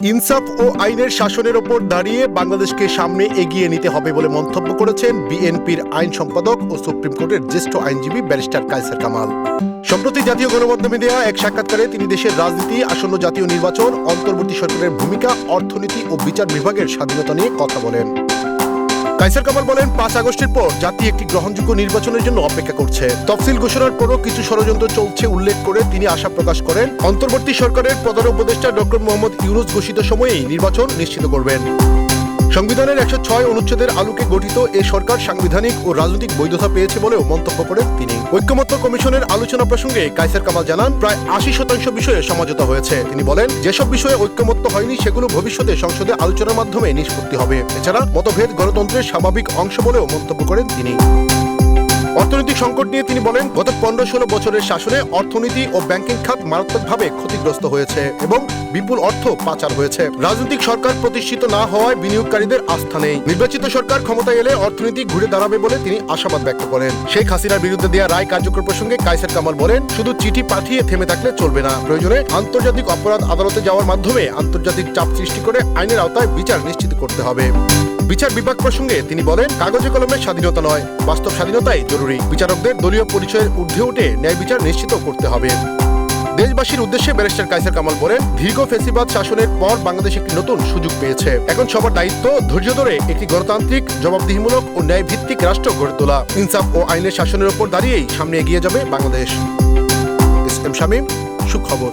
ইনসাফ ও আইনের শাসনের ওপর দাঁড়িয়ে বাংলাদেশকে সামনে এগিয়ে নিতে হবে বলে মন্তব্য করেছেন বিএনপির আইন সম্পাদক ও সুপ্রিম কোর্টের জ্যেষ্ঠ আইনজীবী ব্যারিস্টার কায়সার কামাল। সম্প্রতি জাতীয় গণমাধ্যমে দেওয়া এক সাক্ষাৎকারে তিনি দেশের রাজনীতি, আসন্ন জাতীয় নির্বাচন, অন্তর্বর্তী সরকারের ভূমিকা, অর্থনীতি ও বিচার বিভাগের স্বাধীনতা নিয়ে কথা বলেন। কাইসার কামাল বলেন, পাঁচ আগস্টের পর জাতি একটি গ্রহণযোগ্য নির্বাচনের জন্য অপেক্ষা করছে। তফসিল ঘোষণার পরও কিছু ষড়যন্ত্র চলছে উল্লেখ করে তিনি আশা প্রকাশ করেন, অন্তর্বর্তী সরকারের প্রধান উপদেষ্টা ডক্টর মোহাম্মদ ইউনুস ঘোষিত সময়েই নির্বাচন নিশ্চিত করবেন। সংবিধানের একশো ছয় অনুচ্ছেদের আলোকে গঠিত এ সরকার সাংবিধানিক ও রাজনৈতিক বৈধতা পেয়েছে বলেও মন্তব্য করেন তিনি। ঐক্যমত্য কমিশনের আলোচনা প্রসঙ্গে কাইসার কামাল জানান, প্রায় আশি শতাংশ বিষয়ে সমঝোতা হয়েছে। তিনি বলেন, যেসব বিষয়ে ঐক্যমত্য হয়নি, সেগুলো ভবিষ্যতে সংসদে আলোচনার মাধ্যমে নিষ্পত্তি হবে। এছাড়া মতভেদ গণতন্ত্রের স্বাভাবিক অংশ বলেও মন্তব্য করেন তিনি। অর্থনৈতিক সংকট নিয়ে তিনি বলেন, গত পনেরো ষোলো বছরের শাসনে অর্থনীতি ও ব্যাংকিং খাত মারাত্মকভাবে ক্ষতিগ্রস্ত হয়েছে এবং বিপুল অর্থ পাচার হয়েছে। রাজনৈতিক সরকার প্রতিষ্ঠিত না হওয়ায় বিনিয়োগকারীদের আস্থা নেই। নির্বাচিত সরকার ক্ষমতায় এলে অর্থনীতি ঘুরে দাঁড়াবে বলে তিনি আশাবাদ ব্যক্ত করেন। শেখ হাসিনার বিরুদ্ধে দেওয়া রায় কার্যকর প্রসঙ্গে কাইসার কামাল বলেন, শুধু চিঠি পাঠিয়ে থেমে থাকলে চলবে না। প্রয়োজনে আন্তর্জাতিক অপরাধ আদালতে যাওয়ার মাধ্যমে আন্তর্জাতিক চাপ সৃষ্টি করে আইনের আওতায় বিচার নিশ্চিত করতে হবে। বিচার বিভাগ প্রসঙ্গে তিনি বলেন, কাগজে কলমের স্বাধীনতা নয়, বাস্তব স্বাধীনতাই জরুরি। বিচারকদের দলীয় পরিচয়ের ঊর্ধ্বে উঠে ন্যায় বিচার নিশ্চিত করতে হবে। দেশবাসীর উদ্দেশ্যে ব্যারিস্টার কাইসার কামাল বলেন, দীর্ঘ ফেসিবাদ শাসনের পর বাংলাদেশ একটি নতুন সুযোগ পেয়েছে। এখন সবার দায়িত্ব ধৈর্য ধরে একটি গণতান্ত্রিক, জবাবদিহিমূলক ও ন্যায় ভিত্তিক রাষ্ট্র গড়ে তোলা। ইনসাফ ও আইনের শাসনের ওপর দাঁড়িয়েই সামনে এগিয়ে যাবে বাংলাদেশ। এস এম শামীম, সুখবর।